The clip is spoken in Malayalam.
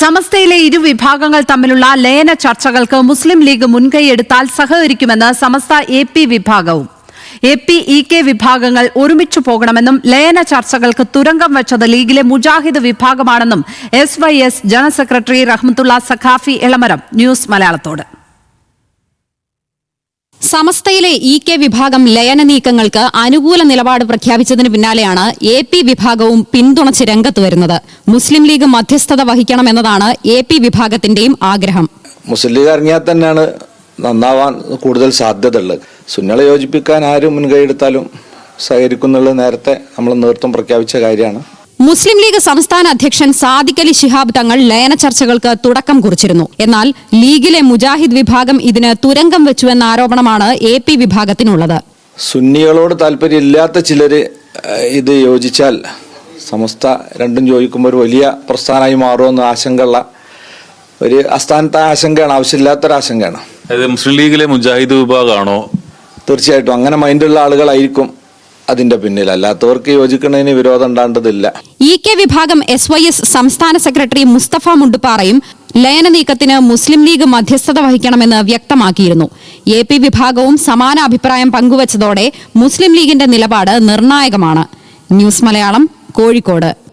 സമസ്തയിലെ ഇരു വിഭാഗങ്ങൾ തമ്മിലുള്ള ലയന ചർച്ചകൾക്ക് മുസ്ലിം ലീഗ് മുൻകൈയെടുത്താൽ സഹകരിക്കുമെന്ന് സമസ്ത എ പി വിഭാഗവും. എ പി ഇ കെ വിഭാഗങ്ങൾ ഒരുമിച്ചു പോകണമെന്നും ലയന ചർച്ചകൾക്ക് തുരങ്കം വെച്ചത് ലീഗിലെ Mujahid വിഭാഗമാണെന്നും S Y S general secretary Rahmathulla Saqafi Elamaram news മലയാളത്തോട്. സമസ്തയിലെ ഇ കെ വിഭാഗം ലയന നീക്കങ്ങൾക്ക് അനുകൂല നിലപാട് പ്രഖ്യാപിച്ചതിന് പിന്നാലെയാണ് എ പി വിഭാഗവും പിന്തുണച്ച് രംഗത്ത് വരുന്നത്. മുസ്ലിം ലീഗ് മധ്യസ്ഥത വഹിക്കണമെന്നതാണ് എ പി വിഭാഗത്തിന്റെയും ആഗ്രഹം. മുസ്ലിം ലീഗ് ഇറങ്ങിയാൽ തന്നെയാണ് നന്നാവാൻ കൂടുതൽ സാധ്യത ഉള്ളത്. സുന്നളെ യോജിപ്പിക്കാൻ ആരും മുൻകൈ എടുത്താലും സഹകരിക്കുന്നുള്ളത് നേരത്തെ നമ്മൾ നേതൃത്വം പ്രഖ്യാപിച്ച കാര്യമാണ്. മുസ്ലിം ലീഗ് സംസ്ഥാന അധ്യക്ഷൻ സാദിഖ് അലി ശിഹാബ് തങ്ങൾ ലയന ചർച്ചകൾക്ക് തുടക്കം കുറിച്ചിരുന്നു. എന്നാൽ ലീഗിലെ മുജാഹിദ് വിഭാഗം ഇതിന് തുരങ്കം വെച്ചുവെന്ന ആരോപണമാണ് എ പി വിഭാഗത്തിനുള്ളത്. സുന്നികളോട് താല്പര്യമില്ലാത്ത ചിലര് ഇത് യോജിച്ചാൽ സമസ്ത രണ്ടും യോജിക്കുമ്പോൾ ഒരു വലിയ പ്രസ്ഥാനമായി മാറുമെന്ന് ആശങ്കയുള്ള ഒരു അസ്ഥാനത്തെ ആശങ്കയാണ് ആവശ്യമില്ലാത്തൊരു ആശങ്കയാണ്. അതായത് മുസ്ലിം ലീഗിലെ മുജാഹിദ് വിഭാഗമാണോ? തീർച്ചയായിട്ടും. അങ്ങനെ മൈൻഡുള്ള ആളുകളായിരിക്കും അതിന്റെ പിന്നിൽ. അല്ലാത്തവർക്ക് യോജിക്കുന്നതിന് വിരോധം ഉണ്ടാകേണ്ടതില്ല ഇ കെ വിഭാഗം എസ് വൈ എസ് സംസ്ഥാന സെക്രട്ടറി മുസ്തഫ മുണ്ടുപാറയും ലയന നീക്കത്തിന് മുസ്ലിം ലീഗ് മധ്യസ്ഥത വഹിക്കണമെന്ന് വ്യക്തമാക്കിയിരുന്നു. എ പി വിഭാഗവും സമാന അഭിപ്രായം പങ്കുവച്ചതോടെ മുസ്ലിം ലീഗിന്റെ നിലപാട് നിർണായകമാണ്. ന്യൂസ് മലയാളം കോഴിക്കോട്.